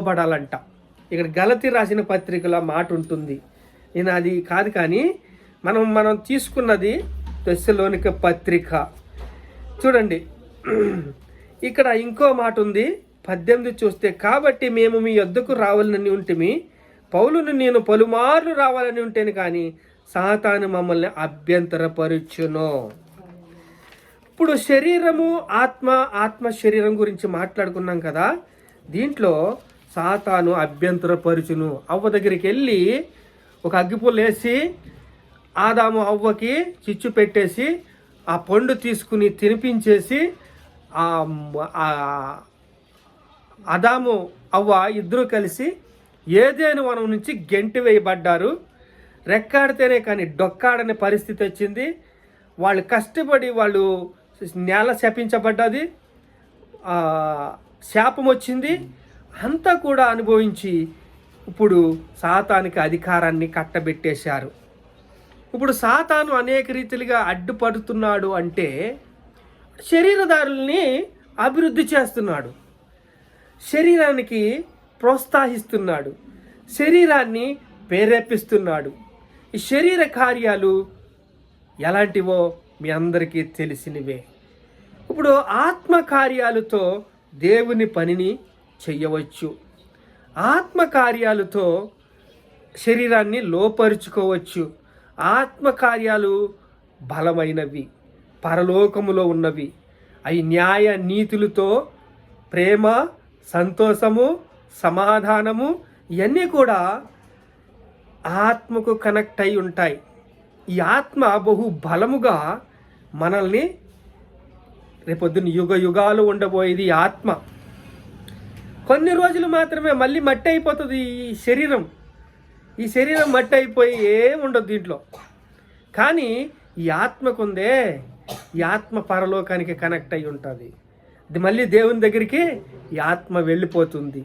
పడాలంట. ఇక్కడ గలతి రాసిన పత్రికలో మాట ఉంటుంది. నేను అది కాదు కానీ మనం మనం తీసుకున్నది దశలోనిక పత్రిక. చూడండి. ఇక్కడ ఇంకో మాట ఉంది. పద్దెనిమిది చూస్తే కాబట్టి మేము మీ యొద్దకు రావాలని ఉంటిమి. పౌలును నేను పలుమార్లు రావాలని ఉంటేను కానీ సాతాను మమ్మల్ని అభ్యంతరపరుచును. ఇప్పుడు శరీరము ఆత్మ ఆత్మ శరీరం గురించి మాట్లాడుకున్నాం కదా. దీంట్లో సాతాను అభ్యంతరపరుచును. అవ్వ దగ్గరికి వెళ్ళి ఒక అగ్గిపుల్ల వేసి ఆదాము అవ్వకి చిచ్చు పెట్టేసి ఆ పండు తీసుకుని తినిపించేసి అదాము అవ్వ ఇద్దరూ కలిసి ఏదేను వనం నుంచి గెంటి వేయబడ్డారు. రెక్కాడితేనే కానీ డొక్కాడని పరిస్థితి వచ్చింది. వాళ్ళు కష్టపడి వాళ్ళు నేల శపించబడ్డది. శాపం వచ్చింది. అంతా కూడా అనుభవించి ఇప్పుడు సాతానికి అధికారాన్ని కట్టబెట్టేశారు. ఇప్పుడు సాతాను అనేక రీతిలుగా అడ్డుపడుతున్నాడు అంటే శరీరదారుల్ని అభివృద్ధి చేస్తున్నాడు. శరీరానికి ప్రోత్సహిస్తున్నాడు. శరీరాన్ని ప్రేరేపిస్తున్నాడు. ఈ శరీర కార్యాలు ఎలాంటివో మీ అందరికీ తెలిసినవే. ఇప్పుడు ఆత్మ కార్యాలతో దేవుని పనిని చెయ్యవచ్చు ఆత్మకార్యాలతో శరీరాన్ని లోపరుచుకోవచ్చు. ఆత్మకార్యాలు బలమైనవి పరలోకములో ఉన్నవి. అవి న్యాయ నీతులతో ప్రేమ సంతోషము సమాధానము ఇవన్నీ కూడా ఆత్మకు కనెక్ట్ అయి ఉంటాయి. ఈ ఆత్మ బహు బలముగా మనల్ని రేపొద్దున యుగ యుగాలు ఉండబోయేది ఆత్మ. కొన్ని రోజులు మాత్రమే మళ్ళీ మట్టి అయిపోతుంది ఈ శరీరం. ఈ శరీరం మట్టి అయిపోయి ఏం ఉండదు దీంట్లో. కానీ ఈ ఆత్మకుందే ఈ ఆత్మ పరలోకానికి కనెక్ట్ అయి ఉంటుంది. మళ్ళీ దేవుని దగ్గరికి ఈ ఆత్మ వెళ్ళిపోతుంది.